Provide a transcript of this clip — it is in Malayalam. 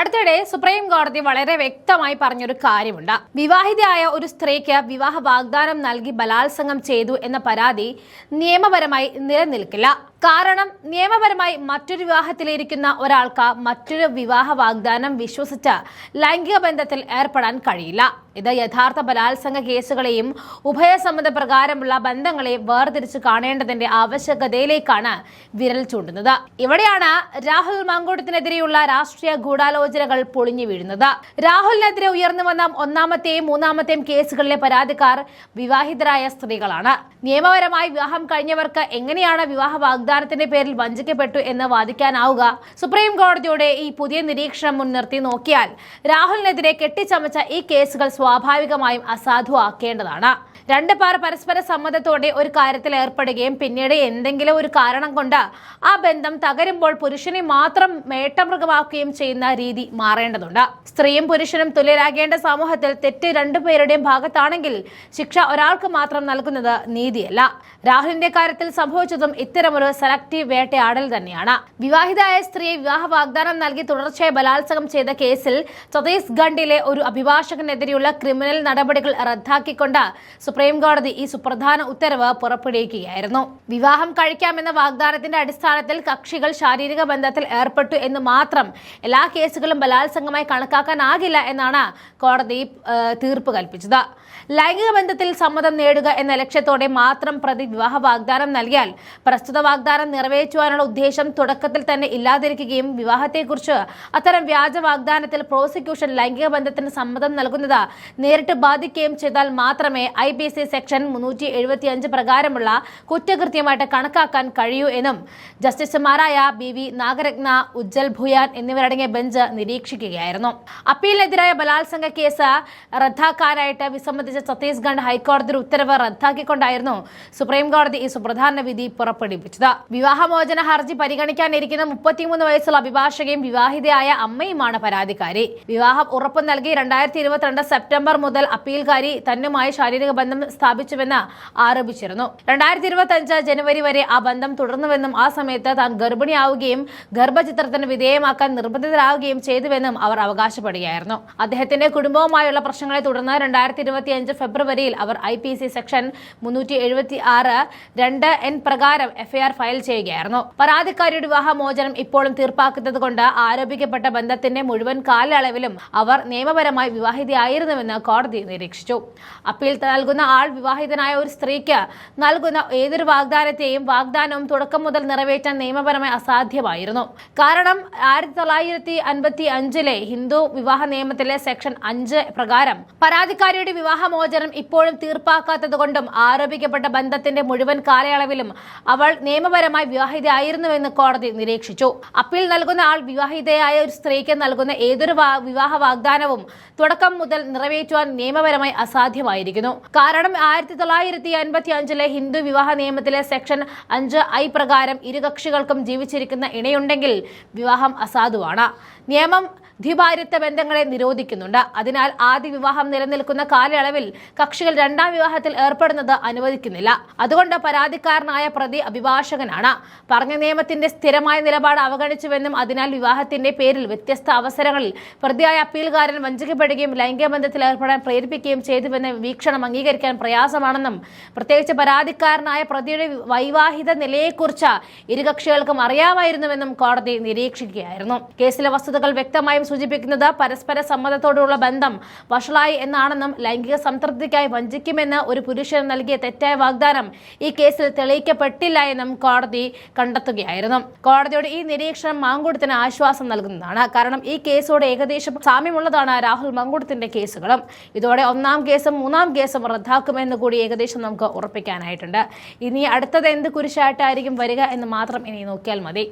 അടുത്തിടെ സുപ്രീം കോടതി വളരെ വ്യക്തമായി പറഞ്ഞൊരു കാര്യമുണ്ട്. വിവാഹിതയായ ഒരു സ്ത്രീക്ക് വിവാഹ വാഗ്ദാനം നൽകി ബലാത്സംഗം ചെയ്തു എന്ന പരാതി നിയമപരമായി നിലനിൽക്കില്ല. കാരണം നിയമപരമായി മറ്റൊരു വിവാഹത്തിലിരിക്കുന്ന ഒരാൾക്ക് മറ്റൊരു വിവാഹ വാഗ്ദാനം വിശ്വസിച്ച് ലൈംഗിക ബന്ധത്തിൽ ഏർപ്പെടാൻ കഴിയില്ല. ഇത് യഥാർത്ഥ ബലാത്സംഗ കേസുകളെയും ഉഭയസമ്മത പ്രകാരമുള്ള ബന്ധങ്ങളെ വേർതിരിച്ച് കാണേണ്ടതിന്റെ ആവശ്യകതയിലേക്കാണ് വിരൽ ചൂണ്ടുന്നത്. ഇവിടെയാണ് രാഹുൽ മങ്കൂട്ടത്തിനെതിരെയുള്ള രാഷ്ട്രീയ ഗൂഢാലോചനകൾ പൊളിഞ്ഞു വീഴുന്നത്. രാഹുലിനെതിരെ ഉയർന്നു വന്ന ഒന്നാമത്തെയും മൂന്നാമത്തെയും കേസുകളിലെ പരാതിക്കാർ വിവാഹിതരായ സ്ത്രീകളാണ്. നിയമപരമായി വിവാഹം കഴിഞ്ഞവർക്ക് എങ്ങനെയാണ് വിവാഹ വാഗ്ദാനത്തിന്റെ പേരിൽ വഞ്ചിക്കപ്പെട്ടു എന്ന് വാദിക്കാനാവുക. സുപ്രീം കോടതിയുടെ ഈ പുതിയ നിരീക്ഷണം മുൻനിർത്തി നോക്കിയാൽ രാഹുലിനെതിരെ കെട്ടിച്ചമച്ച ഈ കേസുകൾ സ്വാഭാവികമായും അസാധുവാക്കേണ്ടതാണ്. രണ്ട് പേർ പരസ്പര സമ്മതത്തോടെ ഒരു കാര്യത്തിൽ ഏർപ്പെടുകയും പിന്നീട് എന്തെങ്കിലും ഒരു കാരണം കൊണ്ട് ആ ബന്ധം തകരുമ്പോൾ പുരുഷനെ മാത്രം മേട്ടമൃഗമാക്കുകയും ചെയ്യുന്ന രീതി മാറേണ്ടതുണ്ട്. സ്ത്രീയും പുരുഷനും തുല്യരാകേണ്ട സമൂഹത്തിൽ തെറ്റ് രണ്ടു പേരുടെയും ഭാഗത്താണെങ്കിൽ ശിക്ഷ ഒരാൾക്ക് മാത്രം നൽകുന്നത് നീതിയല്ല. രാഹുലിന്റെ കാര്യത്തിൽ സംഭവിച്ചതും ഇത്തരമൊരു സെലക്റ്റീവ് വേട്ടയാടൽ തന്നെയാണ്. വിവാഹിതയായ സ്ത്രീയെ വിവാഹ വാഗ്ദാനം നൽകി തുടർച്ചയായി ബലാത്സംഗം ചെയ്ത കേസിൽ ഛത്തീസ്ഗഡിലെ ഒരു അഭിഭാഷകനെതിരെയുള്ള ക്രിമിനൽ നടപടികൾ റദ്ദാക്കിക്കൊണ്ട് സുപ്രീം കോടതി ഈ സുപ്രധാന ഉത്തരവ് പുറപ്പെടുവിക്കുകയായിരുന്നു. വിവാഹം കഴിക്കാമെന്ന വാഗ്ദാനത്തിന്റെ അടിസ്ഥാനത്തിൽ കക്ഷികൾ ശാരീരിക ബന്ധത്തിൽ ഏർപ്പെട്ടു എന്ന് മാത്രം എല്ലാ കേസുകളും ബലാത്സംഗമായി കണക്കാക്കാനാകില്ല എന്നാണ് കോടതി തീർപ്പ് കൽപ്പിച്ചത്. ലൈംഗിക ബന്ധത്തിൽ സമ്മതം നേടുക എന്ന ലക്ഷ്യത്തോടെ മാത്രം പ്രതി വിവാഹ വാഗ്ദാനം നൽകിയാൽ പ്രസ്തുത വാഗ്ദാനം നിറവേറ്റുവാനുള്ള ഉദ്ദേശം തുടക്കത്തിൽ തന്നെ ഇല്ലാതിരിക്കുകയും വിവാഹത്തെക്കുറിച്ച് അത്തരം വ്യാജ വാഗ്ദാനത്തിൽ പ്രോസിക്യൂഷൻ ലൈംഗിക ബന്ധത്തിന് സമ്മതം നൽകുന്നത് നേരിട്ട് ബാധിക്കുകയും ചെയ്താൽ മാത്രമേ ഐ പി സി സെക്ഷൻ മുന്നൂറ്റി എഴുപത്തിയഞ്ച് പ്രകാരമുള്ള കുറ്റകൃത്യമായിട്ട് കണക്കാക്കാൻ കഴിയൂ എന്നും ജസ്റ്റിസുമാരായ ബി വി നാഗരത്ന ഉജ്ജൽ ഭുയാൻ എന്നിവരടങ്ങിയ ബെഞ്ച് നിരീക്ഷിക്കുകയായിരുന്നു. അപ്പീലിനെതിരായ ബലാത്സംഗ കേസ് റദ്ദാക്കാനായിട്ട് വിസമ്മതിച്ച ഛത്തീസ്ഗഡ് ഹൈക്കോടതി ഉത്തരവ് റദ്ദാക്കിക്കൊണ്ടായിരുന്നു സുപ്രീംകോടതി ഈ സുപ്രധാന വിധി പുറപ്പെടുവിച്ചത്. വിവാഹമോചന ഹർജി പരിഗണിക്കാനിരിക്കുന്ന മുപ്പത്തിമൂന്ന് വയസ്സുള്ള അഭിഭാഷകയും വിവാഹിതയായ അമ്മയുമാണ് പരാതിക്കാരി. വിവാഹം ഉറപ്പ് നൽകി രണ്ടായിരത്തി ഇരുപത്തിരണ്ട് സെപ്റ്റംബർ മുതൽ അപ്പീൽക്കാരി തന്നുമായി ശാരീരിക ബന്ധം സ്ഥാപിച്ചുവെന്ന് ആരോപിച്ചിരുന്നു. രണ്ടായിരത്തി ഇരുപത്തി അഞ്ച് ജനുവരി വരെ ആ ബന്ധം തുടർന്നുവെന്നും ആ സമയത്ത് താൻ ഗർഭിണിയാവുകയും ഗർഭചിത്രത്തിന് വിധേയമാക്കാൻ നിർബന്ധിതരാവുകയും ചെയ്തുവെന്നും അവർ അവകാശപ്പെടുകയായിരുന്നു. അദ്ദേഹത്തിന്റെ കുടുംബവുമായുള്ള പ്രശ്നങ്ങളെ തുടർന്ന് രണ്ടായിരത്തി ഇരുപത്തി അഞ്ച് ഫെബ്രുവരിയിൽ അവർ ഐ സെക്ഷൻ മുന്നൂറ്റി രണ്ട് എൻ പ്രകാരം എഫ്ഐആർ ഫയൽ ചെയ്യുകയായിരുന്നു. പരാതിക്കാരിയുടെ വിവാഹമോചനം ഇപ്പോഴും തീർപ്പാക്കുന്നത് കൊണ്ട് ആരോപിക്കപ്പെട്ട ബന്ധത്തിന്റെ മുഴുവൻ കാലയളവിലും അവർ നിയമപരമായി വിവാഹിതയായിരുന്നുവെന്ന് കോടതി നിരീക്ഷിച്ചു. അപ്പീൽ നൽകുന്ന ആൾ വിവാഹിതനായ ഒരു സ്ത്രീക്ക് നൽകുന്ന ഏതൊരു വാഗ്ദാനത്തെയും വാഗ്ദാനവും തുടക്കം മുതൽ നിറവേറ്റാൻ നിയമപരമായി അസാധ്യമായിരുന്നു. കാരണം ആയിരത്തി തൊള്ളായിരത്തി അൻപത്തി അഞ്ചിലെ ഹിന്ദു വിവാഹ നിയമത്തിലെ സെക്ഷൻ അഞ്ച് പ്രകാരം പരാതിക്കാരിയുടെ വിവാഹമോചനം ഇപ്പോഴും തീർപ്പാക്കാത്തതുകൊണ്ടും ആരോപിക്കപ്പെട്ട ബന്ധത്തിന്റെ മുഴുവൻ കാലയളവിലും അവൾ നിയമപരമായി വിവാഹിതയായിരുന്നുവെന്ന് കോടതി നിരീക്ഷിച്ചു. അപ്പീൽ നൽകുന്ന ആൾ വിവാഹിതയായ ഒരു സ്ത്രീക്ക് നൽകുന്ന ഏതൊരു വിവാഹ വാഗ്ദാനവും തുടക്കം മുതൽ നിറവേറ്റുവാൻ നിയമപരമായി അസാധ്യമായിരിക്കുന്നു. കാരണം ആയിരത്തി തൊള്ളായിരത്തി അൻപത്തി അഞ്ചിലെ ഹിന്ദു വിവാഹ നിയമത്തിലെ സെക്ഷൻ അഞ്ച് ഐ പ്രകാരം ഇരുകക്ഷികൾക്കും ജീവിച്ചിരിക്കുന്ന ഇണയുണ്ടെങ്കിൽ വിവാഹം അസാധുവാണ്. നിയമം ദ്വിഭാര്യത്വ ബന്ധങ്ങളെ നിരോധിക്കുന്നുണ്ട്. അതിനാൽ ആദ്യ വിവാഹം നിലനിൽക്കുന്ന കാലയളവിൽ കക്ഷികൾ രണ്ടാം വിവാഹത്തിൽ ഏർപ്പെടുന്നത് അനുവദിക്കുന്നില്ല. അതുകൊണ്ട് പരാതിക്കാരനായ പ്രതി അഭിഭാഷകനാണ് പറഞ്ഞ നിയമത്തിന്റെ സ്ഥിരമായ നിലപാട് അവഗണിച്ചുവെന്നും അതിനാൽ വിവാഹത്തിന്റെ പേരിൽ വ്യത്യസ്ത അവസരങ്ങളിൽ പ്രതിയായ അപ്പീൽകാരൻ വഞ്ചിക്കപ്പെടുകയും ലൈംഗിക ബന്ധത്തിൽ ഏർപ്പെടാൻ പ്രേരിപ്പിക്കുകയും ചെയ്തുവെന്ന വീക്ഷണം അംഗീകരിക്കാൻ പ്രയാസമാണെന്നും പ്രത്യേകിച്ച് പരാതിക്കാരനായ പ്രതിയുടെ വൈവാഹിത നിലയെക്കുറിച്ച് ഇരുകക്ഷികൾക്കും അറിയാമായിരുന്നുവെന്നും കോടതി നിരീക്ഷിക്കുകയായിരുന്നു. കേസിലെ വസ്തുതകൾ വ്യക്തമായും സൂചിപ്പിക്കുന്നത് പരസ്പര സമ്മതത്തോടുള്ള ബന്ധം വഷളായി എന്നാണെന്നും ലൈംഗിക സംതൃപ്തിക്കായി വഞ്ചിക്കുമെന്ന് ഒരു പുരുഷൻ നൽകിയ തെറ്റായ വാഗ്ദാനം ഈ കേസിൽ തെളിയിക്കപ്പെട്ടില്ല എന്നും കോടതി കണ്ടെത്തുകയായിരുന്നു. കോടതിയുടെ ഈ നിരീക്ഷണം മാങ്കുടത്തിന് ആശ്വാസം നൽകുന്നതാണ്. കാരണം ഈ കേസോട് ഏകദേശം സാമ്യമുള്ളതാണ് രാഹുൽ മങ്കുടത്തിന്റെ കേസുകളും. ഇതോടെ ഒന്നാം കേസും മൂന്നാം കേസും റദ്ദാക്കുമെന്ന് കൂടി ഏകദേശം നമുക്ക് ഉറപ്പിക്കാനായിട്ടുണ്ട്. ഇനി അടുത്തത് എന്ത് കുരിശായിട്ടായിരിക്കും വരിക എന്ന് മാത്രം ഇനി നോക്കിയാൽ മതി.